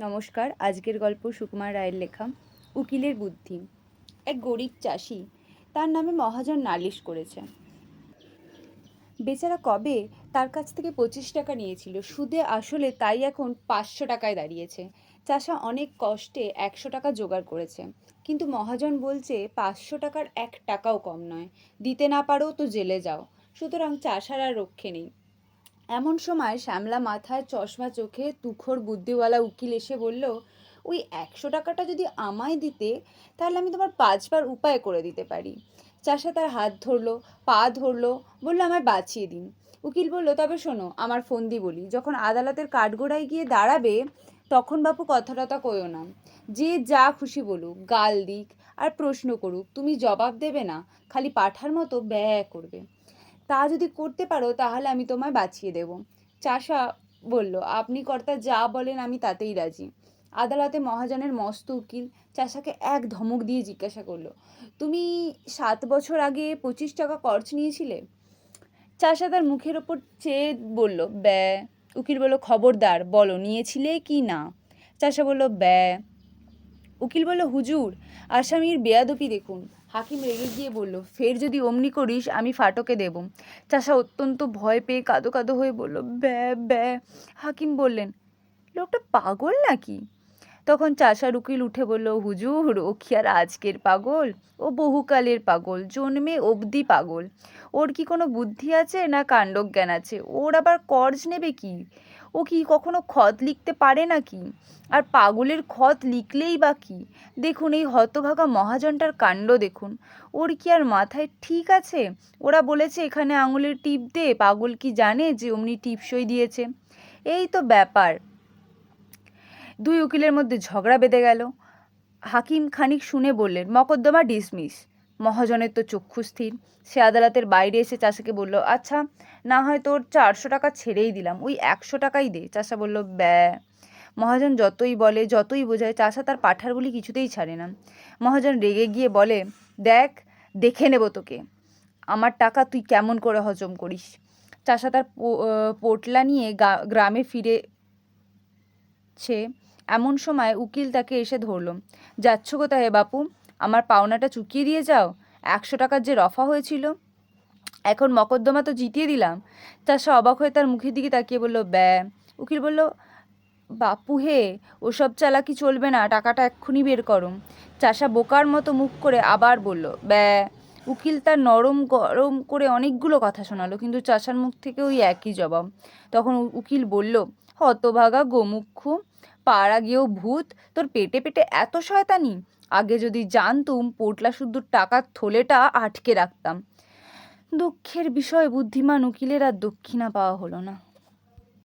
নমস্কার, আজকের গল্প সুকুমার রায়ের লেখা, উকিলের বুদ্ধি। এক গরিব চাষি তার নামে মহাজন নালিশ করেছে বেচারা কবে? তার কাছ থেকে পঁচিশ টাকা নিয়েছিল। সুদে আসলে তাই এখন পাঁচশো টাকায় দাঁড়িয়েছে। চাষা অনেক কষ্টে একশো টাকা জোগাড় করেছে। কিন্তু মহাজন বলছে, পাঁচশো টাকার এক টাকাও কম নয়। দিতে না পারো তো জেলে যাও। সুতরাং চাষার আর রক্ষে নেই। এমন সময় শ্যামলা মাথায় চশমা চোখে তুখোর বুদ্ধিওয়ালা উকিল এসে বলল, ওই একশো টাকাটা যদি আমায় দিতে, তাহলে আমি তোমার পাঁচবার উপায় করে দিতে পারি। চাষা তার হাত ধরলো, পা ধরলো, বলল, আমায় বাঁচিয়ে দিন। উকিল বলল, তবে শোনো, আমার ফন্দি বলি, যখন আদালতের কাঠগোড়ায় গিয়ে দাঁড়াবে, তখন বাপু কথা টথা কইও না। যে যা খুশি বলুক, গাল দিক, আর প্রশ্ন করুক, তুমি জবাব দেবে না, খালি পাঠার মতো ব্যয় করবে। তা যদি করতে পারো, তাহলে আমি তোমায় বাঁচিয়ে দেব। চাষা বলল, আপনি কর্তা যা বলেন আমি তাতেই রাজি। আদালতে মহাজনের মস্ত উকিল চাষাকে এক ধমক দিয়ে জিজ্ঞাসা করল, তুমি সাত বছর আগে পঁচিশ টাকা খরচ নিয়েছিলে? চাষা তার মুখের ওপর চেয়ে বলল, ব্যা উকিল বলল, খবরদার, বলো, নিয়েছিলে কি না? চাষা বলল, ব্যা উকিল বলল, হুজুর, আসামির বেয়াদপি দেখুন। হাকিম রেগে গিয়ে বলল, ফের যদি অমনি করিস, আমি ফাটকে দেব। চাষা অত্যন্ত ভয় পেয়ে কাঁদো কাঁদো হয়ে বলল, ব্যা ব্যা। হাকিম বললেন, লোকটা পাগল নাকি? তখন চাষার উকিল উঠে বলল, হুজুর, ও কি আর আজকের পাগল? ও বহুকালের পাগল, জন্মে অবধি পাগল। ওর কি কোনো বুদ্ধি আছে না কাণ্ডজ্ঞান আছে? ওর আবার কর্জ নেবে কি? ও কি কখনো খত লিখতে পারে নাকি আর পাগলের খত লিখলেই বা কি? দেখুন, এই হতভাগা মহাজনটার কাণ্ড দেখুন। ওর কি আর মাথায় ঠিক আছে? ওরা বলেছে, এখানে আঙুলের টিপ দে, পাগল কি জানে যে অমনি টিপসই দিয়েছে? এই তো ব্যাপার। দুই উকিলের মধ্যে ঝগড়া বেঁধে গেল। হাকিম খানিক শুনে বললেন, মকদ্দমা ডিসমিস। মহাজনের তো চক্ষু স্থির। সে আদালতের বাইরে এসে চাষাকে বলল আচ্ছা না হয় তোর চারশো টাকা ছেড়েই দিলাম। ওই একশো টাকাই দে। চাষা বলল, ব্যা মহাজন যতই বলে, যতই বোঝায়, চাষা তার পাঠার বলি কিছুতেই ছাড়ে না। মহাজন রেগে গিয়ে বলে, দেখ, দেখে নেব তোকে। আমার টাকা তুই কেমন করে হজম করিস? চাষা তার পোটলা নিয়ে গ্রামে ফিরেছে এমন সময় উকিল তাকে এসে ধরল। যাচ্ছ কোথায় বাপু? আমার পাওনাটা চুকিয়ে দিয়ে যাও। একশো টাকার যে রফা হয়েছিল। এখন মকদ্দমা তো জিতিয়ে দিলাম। চাষা অবাক হয়ে তার মুখের দিকে তাকিয়ে বলল, ব্যা উকিল বলল, বাপু হে, ওসব চালাকি চলবে না, টাকাটা এক্ষুনি বের করো। চাষা বোকার মতো মুখ করে আবার বলল, ব্যা উকিল তার নরম গরম করে অনেকগুলো কথা শোনালো, কিন্তু চাষার মুখ থেকে ওই একই জবাব। তখন উকিল বলল, হতভাগা গোমুখ্য পাড়া গিয়েও ভূত? তোর পেটে পেটে এত শয়তানি? আগে যদি জানতুম পোটলা শুদ্ধ টাকার থলেটা আটকে রাখতাম। দুঃখের বিষয় বুদ্ধিমান উকিলের আর দক্ষিণা পাওয়া হলো না।